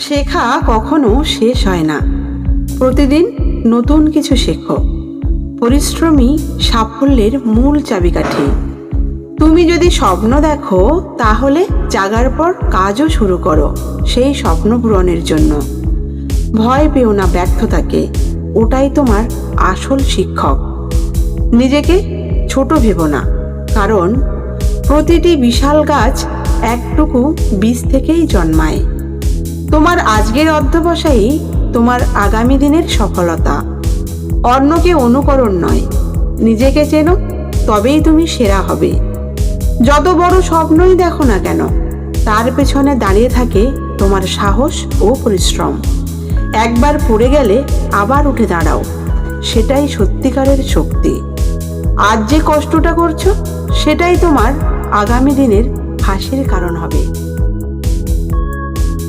শেখা কখনো শেষ হয় না। প্রতিদিন নতুন কিছু শেখো। পরিশ্রমী সাফল্যের মূল চাবিকাঠি। তুমি যদি স্বপ্ন দেখো, তাহলে জাগার পর কাজও শুরু করো সেই স্বপ্ন পূরণের জন্য। ভয় পেও না ব্যর্থতাকে, ওটাই তোমার আসল শিক্ষক। নিজেকে ছোট ভেবো না, কারণ প্রতিটি বিশাল গাছ একটুকু বীজ থেকেই জন্মায়। তোমার আজকের অধ্যবসায়ী তোমার আগামী দিনের সফলতা। অন্যকে অনুকরণ নয়, নিজেকে চেনো, তবেই তুমি সেরা হবে। যত বড় স্বপ্নই দেখো না কেন, তার পেছনে দাঁড়িয়ে থাকে তোমার সাহস ও পরিশ্রম। একবার পড়ে গেলে আবার উঠে দাঁড়াও, সেটাই সত্যিকারের শক্তি। আজ যে কষ্টটা করছ, সেটাই তোমার আগামী দিনের হাসির কারণ হবে।